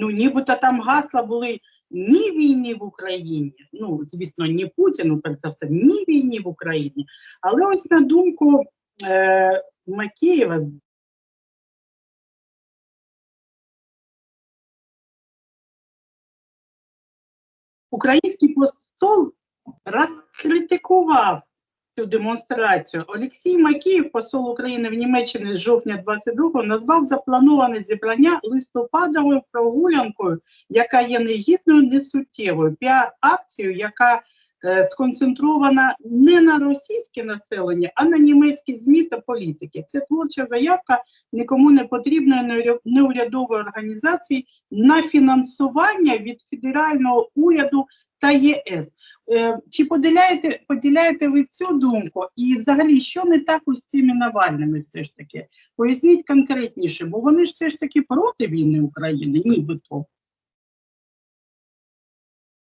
Ну, нібито там гасла були ні війні в Україні. Ну, звісно, ні Путіну, перш за все, ні війні в Україні. Але ось на думку е, Макеєва, український посол розкритикував цю демонстрацію. Олексій Макіїв, посол України в Німеччині з жовтня 22-го, назвав заплановане зібрання листопадовою прогулянкою, яка є негідною, несуттєвою, піар-акцією, яка е, сконцентрована не на російське населення, а на німецькі ЗМІ та політики. Це творча заявка нікому не потрібної неуря- неурядової організації на фінансування від федерального уряду та ЄС. Е, Чи поділяєте, поділяєте ви цю думку? І взагалі, що не так ось цими Навальними все ж таки? Поясніть конкретніше, бо вони ж все ж таки проти війни України, нібито.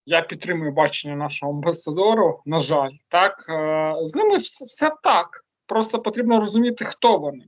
Я підтримую бачення нашого амбасадору. На жаль, так Е, з ними все, все так. Просто потрібно розуміти, хто вони.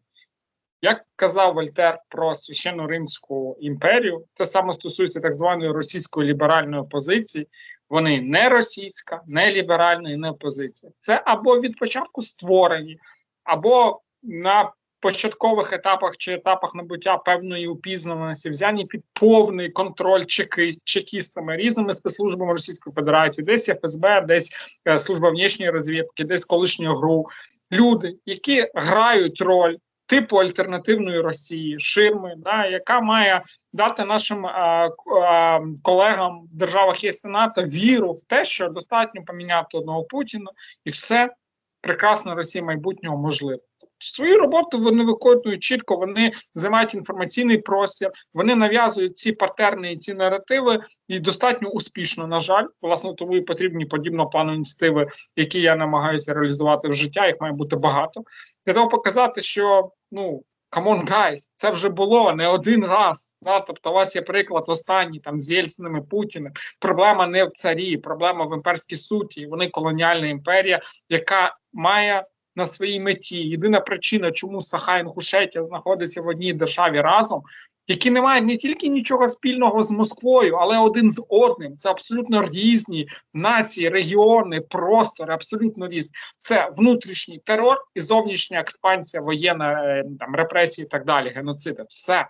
Як казав Вольтер про священну Римську імперію, те саме стосується так званої російської ліберальної опозиції. Вони не російська, не ліберальна і не опозиція. Це або від початку створені, або на початкових етапах чи етапах набуття певної упізнаності взяні під повний контроль чеки, чекістами, різними спецслужбами Російської Федерації, десь ФСБ, десь е, служба внішньої розвідки, десь колишнього ГРУ. Люди, які грають роль типу альтернативної Росії, ширми, да, яка має дати нашим а, а, колегам в державах ЄС НАТО віру в те, що достатньо поміняти одного Путіна, і все прекрасно Росії майбутнього можливо. Свою роботу вони виконують чітко, вони займають інформаційний простір, вони нав'язують ці патерни і ці наративи і достатньо успішно, на жаль, власне, тому і потрібні подібного плану ініціативи, які я намагаюся реалізувати в життя. Їх має бути багато. Для того показати, що ну on, guys, це вже було не один раз. Да? Тобто, у вас є приклад останній там з Єльциним і Путіним. Проблема не в царі, проблема в імперській суті. Вони колоніальна імперія, яка має на своїй меті. Єдина причина, чому Саха Інгушетія знаходяться в одній державі разом, які не мають не тільки нічого спільного з Москвою, але один з одним. Це абсолютно різні нації, регіони, простори, абсолютно різні. Це внутрішній терор і зовнішня експансія, воєнна е, там репресії і так далі, геноциди. Все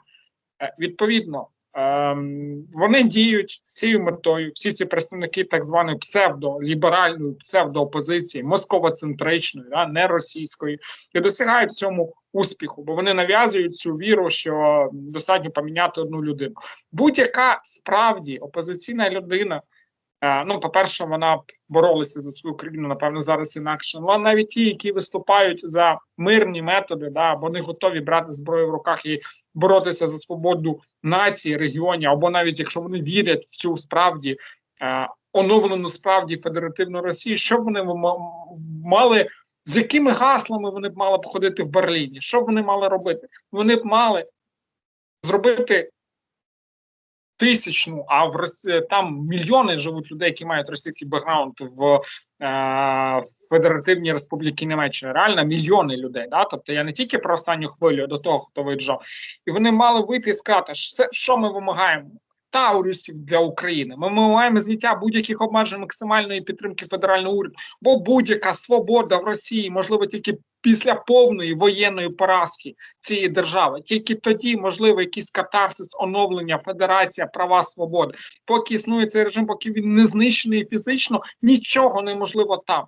Е, відповідно. Ем, Вони діють з цією метою. Всі ці представники так званої псевдоліберальної псевдоопозиції, московоцентричної, да, не російської, і досягають цьому успіху, бо вони нав'язують цю віру, що достатньо поміняти одну людину. Будь-яка справді опозиційна людина. Е, Ну, по-перше, вона боролася за свою країну, напевно, зараз інакше. Ну, навіть ті, які виступають за мирні методи, да, вони готові брати зброю в руках і боротися за свободу нації, регіонів, або навіть якщо вони вірять в цю справді е, оновлену справді федеративну Росію, що б вони мали, з якими гаслами вони б мали б ходити в Берліні? Що б вони мали робити? Вони б мали зробити тисячну, а в там мільйони живуть людей, які мають російський бекграунд в е, Федеративній Республіці Німеччини. Реально мільйони людей. Да? Тобто я не тільки про останню хвилю а до того, хто виїжджав, і вони мали вийти і сказати, що ми вимагаємо. Таурусів для України. Ми вимагаємо зняття будь-яких обмежень максимальної підтримки федерального уряду, бо будь-яка свобода в Росії можливо тільки після повної воєнної поразки цієї держави. Тільки тоді можливо якийсь катарсис, оновлення, федерація, права, свободи. Поки існує цей режим, поки він не знищений фізично, нічого неможливо там.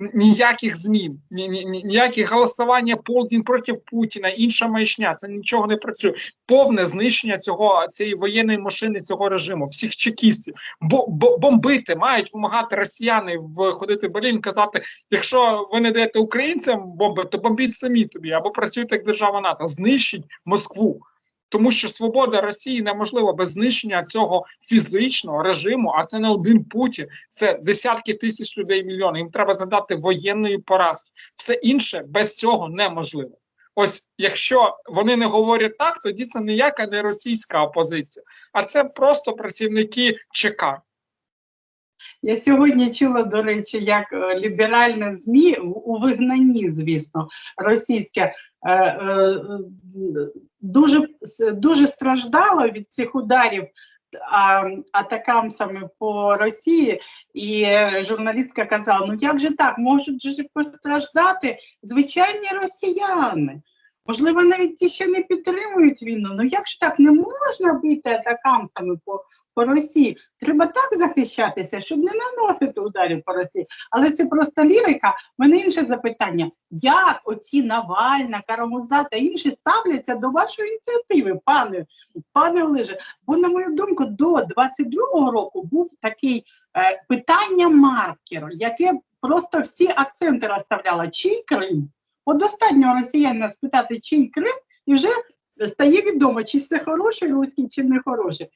Ніяких змін, ні, ні, ні- ніяких голосування полдень проти Путіна, інша маячня, це нічого не працює. Повне знищення цього цієї воєнної машини, цього режиму, всіх чекістів. Бо, бо бомбити мають вимагати росіяни входити в Берлін, казати: якщо ви не даєте українцям бомби, то бомбіть самі тобі або працюйте як держава НАТО, знищіть Москву. Тому що свобода Росії неможлива без знищення цього фізичного режиму, а це не один Путін, це десятки тисяч людей, мільйони. Їм треба задати воєнної поразки. Все інше без цього неможливо. Ось якщо вони не говорять так, тоді це ніяка не російська опозиція, а це просто працівники ЧК. Я сьогодні чула, до речі, як е, ліберальне ЗМІ у вигнанні, звісно, російське е, е, дуже, дуже страждало від цих ударів а, атакамсами по Росії, і журналістка казала: ну як же так, можуть же постраждати звичайні росіяни. Можливо, навіть ті, що не підтримують війну. Ну як ж так не можна бити атакамсами по, по Росії? Треба так захищатися, щоб не наносити ударів по Росії. Але це просто лірика. У мене інше запитання: як оці Навальна, Карамуза та інші ставляться до вашої ініціативи, пане, пане Олеже? Бо, на мою думку, до 22-го року був такий е, питання маркер, яке просто всі акценти розставляло. Чий Крим? От достатньо росіянина спитати, чий Крим, і вже стає відомо, чи це хороший руський, чи не хороший.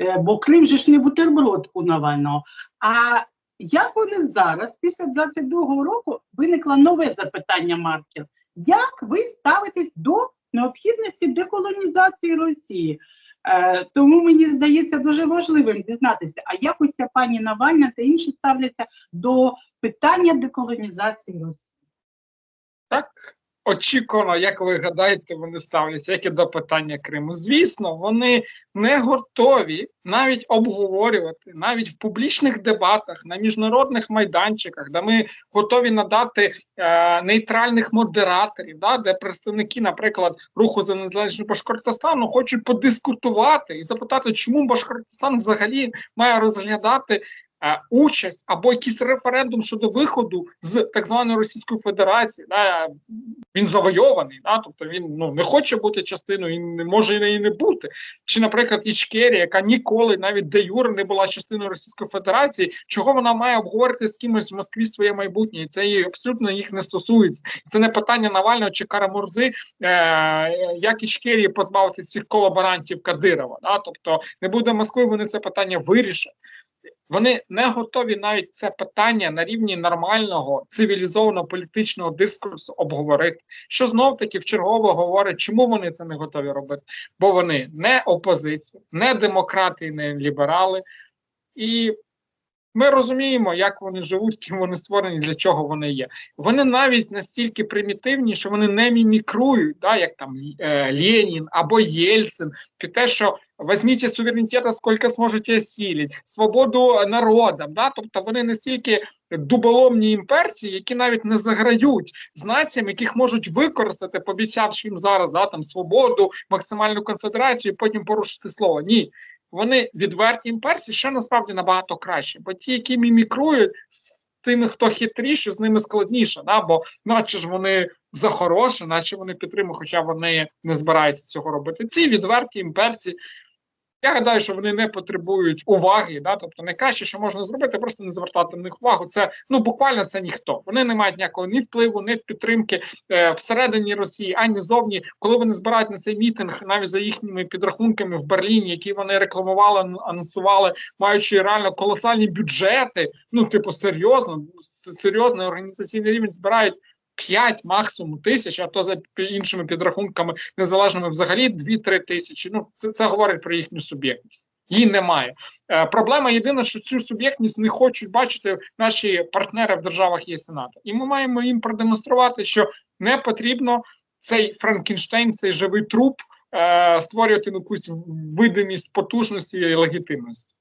Е, Бо Крим же ж не бутерброд у Навального. А як вони зараз, після 22-го року, виникло нове запитання маркер? Як ви ставитесь до необхідності деколонізації Росії? Е, тому мені здається дуже важливим дізнатися, а як ось ця пані Навальна та інші ставляться до питання деколонізації Росії? Так очікувано, як ви гадаєте, вони ставляться, як і до питання Криму. Звісно, вони не готові навіть обговорювати, навіть в публічних дебатах, на міжнародних майданчиках, де ми готові надати е, нейтральних модераторів, да, де представники, наприклад, руху за незалежність Башкортостану хочуть подискутувати і запитати, чому Башкортостан взагалі має розглядати участь або якийсь референдум щодо виходу з так званої Російської Федерації. Да, він завойований, да, тобто він ну не хоче бути частиною, і не може і не- бути. Чи, наприклад, Ічкерія, яка ніколи навіть де юре не була частиною Російської Федерації, чого вона має обговорити з кимось в Москві своє майбутнє? Це її абсолютно їх не стосується. Це не питання Навального чи Карамурзи, е, як Ічкерії позбавитися цих колаборантів Кадирова. Да? Тобто не буде Москви, вони це питання вирішать. Вони не готові навіть це питання на рівні нормального цивілізованого політичного дискурсу обговорити. Що знов таки в чергово говорить, чому вони це не готові робити? Бо вони не опозиція, не демократи, не ліберали, і ми розуміємо, як вони живуть, ким вони створені, для чого вони є. Вони навіть настільки примітивні, що вони не мімікрують, да, як там е, Ленін або Єльцин, під те, що візьміть суверенітет, скільки зможете осілити, свободу народам. Да? Тобто вони настільки дуболомні імперці, які навіть не заграють з націями, яких можуть використати, пообіцявши їм зараз да, там, свободу, максимальну конфедерацію, і потім порушити слово. Ні. Вони відверті імперці, що насправді набагато краще. Бо ті, які мімікрують з тими, хто хитріше, з ними складніше, да? бо наче ж вони за хороше, наче вони підтримують, хоча вони не збираються цього робити. Ці відверті імперці. Я гадаю, що вони не потребують уваги, да, тобто найкраще, що можна зробити, просто не звертати на них увагу. Це ну буквально це ніхто. Вони не мають ніякого ні впливу, ні в підтримки е, всередині Росії, ані зовні. Коли вони збирають на цей мітинг, навіть за їхніми підрахунками в Берліні, які вони рекламували, анонсували, маючи реально колосальні бюджети. Ну, типу, серйозно, серйозний організаційний рівень збирають. 5 максимум тисяч, а то за іншими підрахунками незалежними взагалі 2-3 тисячі. Ну це, це говорить про їхню суб'єктність. Її немає. Е, проблема єдина, що цю суб'єктність не хочуть бачити наші партнери в державах ЄС НАТО. І ми маємо їм продемонструвати, що не потрібно цей Франкенштейн, цей живий труп е, створювати якусь видимість потужності і легітимності.